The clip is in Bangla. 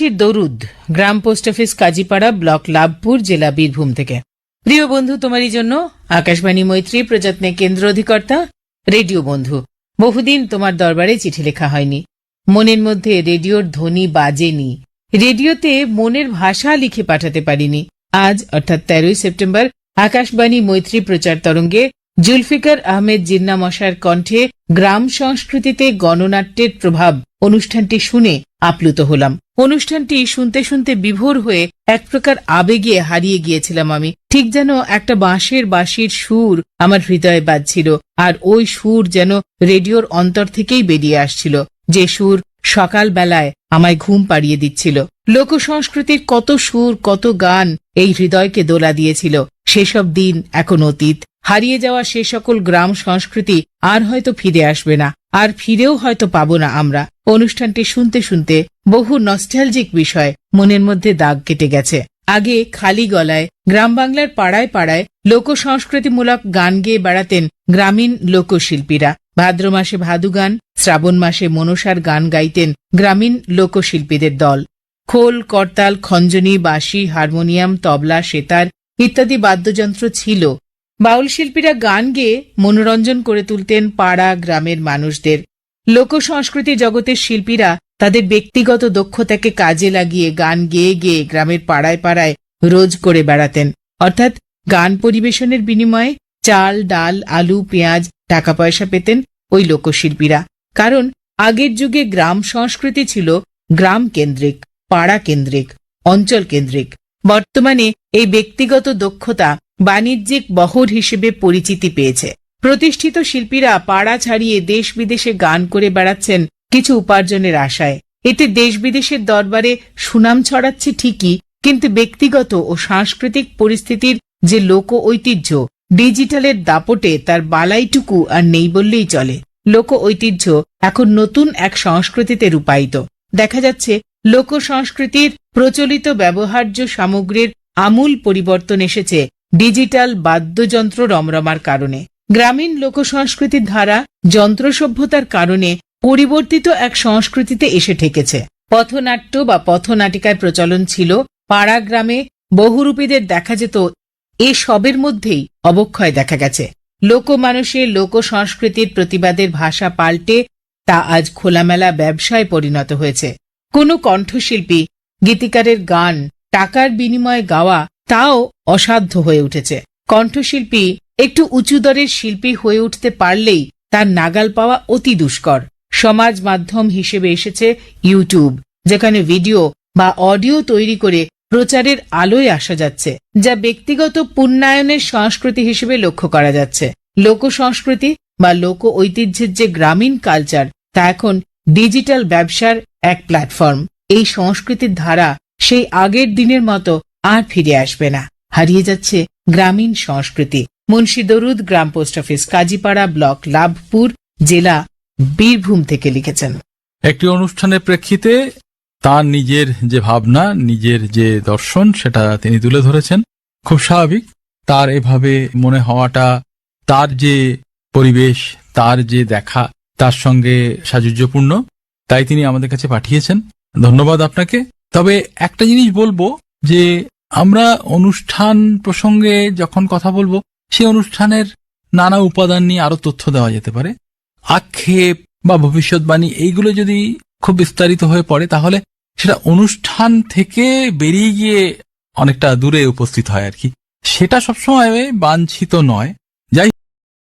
মুন্সির দরুদ, গ্রাম post office Kazipara, block Labhpur, জেলা বীরভূম থেকে। প্রিয় বন্ধু, তোমারই জন্য আকাশবাণী মৈত্রী, প্রযত্নে কেন্দ্র অধিকর্তা, রেডিও বন্ধু। বহুদিন তোমার দরবারে চিঠি লেখা হয়নি। মনের মধ্যে রেডিওর ধ্বনি বাজেনি। রেডিওতে মনের ভাষা লিখে পাঠাতে পারিনি। আজ, অর্থাৎ তেরোই সেপ্টেম্বর, আকাশবাণী মৈত্রী প্রচার তরঙ্গে জুলফিকার আহমেদ জিন্না মশার কণ্ঠে গ্রাম সংস্কৃতিতে গণনাট্যের প্রভাব অনুষ্ঠানটি শুনে আপ্লুত হলাম। অনুষ্ঠানটি শুনতে শুনতে বিভোর হয়ে এক প্রকার আবেগে হারিয়ে গিয়েছিলাম আমি। ঠিক যেন একটা বাঁশের বাঁশির সুর আমার হৃদয়ে বাজছিল, আর ওই সুর যেন রেডিওর অন্তর থেকেই বেরিয়ে আসছিল, যে সুর সকাল বেলায় আমায় ঘুম পাড়িয়ে দিচ্ছিল। লোক সংস্কৃতির কত সুর, কত গান এই হৃদয়কে দোলা দিয়েছিল। সেসব দিন এখন অতীত। হারিয়ে যাওয়া সে সকল গ্রাম সংস্কৃতি আর হয়তো ফিরে আসবে না, আর ফিরেও হয়তো পাব না আমরা। অনুষ্ঠানটি শুনতে শুনতে বহু নস্টালজিক বিষয় মনের মধ্যে দাগ কেটে গেছে। আগে খালি গলায়, গ্রাম বাংলার পাড়ায় পাড়ায় লোক সংস্কৃতিমূলক গান গেয়ে বেড়াতেন গ্রামীণ লোকশিল্পীরা। ভাদ্র মাসে ভাদু গান, শ্রাবণ মাসে মনসার গান গাইতেন গ্রামীণ লোকশিল্পীদের দল। খোল, করতাল, খঞ্জনি, বাঁশি, হারমোনিয়াম, তবলা, সেতার ইত্যাদি বাদ্যযন্ত্র ছিল বাউল শিল্পীরা গান গেয়ে মনোরঞ্জন করে তুলতেন পাড়া গ্রামের মানুষদের। লোক সংস্কৃতি জগতের শিল্পীরা তাদের ব্যক্তিগত দক্ষতাকে কাজে লাগিয়ে গান গেয়ে গেয়ে গ্রামের পাড়ায় পাড়ায় রোজ করে বেড়াতেন। অর্থাৎ গান পরিবেশনের বিনিময়ে চাল, ডাল, আলু, পেঁয়াজ টাকা পয়সা পেতেন ওই লোকশিল্পীরা। কারণ আগের যুগে গ্রাম সংস্কৃতি ছিল গ্রাম কেন্দ্রিক, পাড়া কেন্দ্রিক, অঞ্চল কেন্দ্রিক। বর্তমানে এই ব্যক্তিগত দক্ষতা বাণিজ্যিক বহর হিসেবে পরিচিতি পেয়েছে। প্রতিষ্ঠিত শিল্পীরা পাড়া ছাড়িয়ে দেশ বিদেশে গান করে বেড়াচ্ছেন কিছু উপার্জনের আশায়। এতে দেশ বিদেশের দরবারে সুনাম ছড়াচ্ছে ঠিকই, কিন্তু ব্যক্তিগত ও সাংস্কৃতিক পরিস্থিতির যে লোক ঐতিহ্য ডিজিটালের দাপটে তার বালাইটুকু আর নেই বললেই চলে। লোক ঐতিহ্য এখন নতুন এক সংস্কৃতিতে রূপায়িত। দেখা যাচ্ছে লোক সংস্কৃতির প্রচলিত ব্যবহার্য সামগ্রীর আমূল পরিবর্তন এসেছে ডিজিটাল বাদ্যযন্ত্র রমরমার কারণে। গ্রামীণ লোক সংস্কৃতির ধারা যন্ত্র সভ্যতার কারণে পরিবর্তিত এক সংস্কৃতিতে এসে ঠেকেছে। পথনাট্য বা পথনাটিকার প্রচলন ছিল পাড়া গ্রামে, বহুরূপীদের দেখা যেত, এ সবের মধ্যেই অবক্ষয় দেখা গেছে। লোক মানুষের লোক সংস্কৃতির প্রতিবাদের ভাষা পাল্টে তা আজ খোলামেলা ব্যবসায় পরিণত হয়েছে। কোনো কণ্ঠশিল্পী, গীতিকারের গান, টাকার বিনিময়ে গাওয়া, তাও অসাধ্য হয়ে উঠেছে। কণ্ঠশিল্পী একটু উঁচু দরের শিল্পী হয়ে উঠতে পারলেই তার নাগাল পাওয়া অতি দুষ্কর। সমাজ মাধ্যম হিসেবে এসেছে ইউটিউব, যেখানে ভিডিও বা অডিও তৈরি করে প্রচারের আলোয় আসা যাচ্ছে, যা ব্যক্তিগত পুণ্যায়নের সংস্কৃতি হিসেবে লক্ষ্য করা যাচ্ছে। লোক সংস্কৃতি বা লোক ঐতিহ্যের যে গ্রামীণ কালচার, তা এখন ডিজিটাল ব্যবসার এক প্ল্যাটফর্ম। এই সংস্কৃতির ধারা সেই আগের দিনের মতো আর ফিরে আসবে না। হারিয়ে যাচ্ছে গ্রামীণ সংস্কৃতি। মুন্সি দরুদ, গ্রাম post office, Kazipara block, Labhpur জেলা বীরভূম থেকে লিখেছেন। একটি অনুষ্ঠানের প্রেক্ষিতে তার নিজের যে ভাবনা, নিজের যে দর্শন, সেটা তিনি তুলে ধরেছেন। খুব স্বাভাবিক, তার এভাবে মনে হওয়াটা, তার যে পরিবেশ, তার যে দেখা, তার সঙ্গে সাযুজ্যপূর্ণ, তাই তিনি আমাদের কাছে পাঠিয়েছেন। ধন্যবাদ আপনাকে। তবে একটা জিনিস বলব যে আমরা অনুষ্ঠান প্রসঙ্গে যখন কথা বলব, সেই অনুষ্ঠানের নানা উপাদান নিয়ে আরও তথ্য দেওয়া যেতে পারে। আক্ষেপ বা ভবিষ্যৎবাণী এইগুলো যদি খুব বিস্তারিত হয়ে পড়ে, তাহলে সেটা অনুষ্ঠান থেকে বেরিয়ে গিয়ে অনেকটা দূরে উপস্থিত হয় আর কি। সেটা সবসময় বাঞ্ছিত নয়।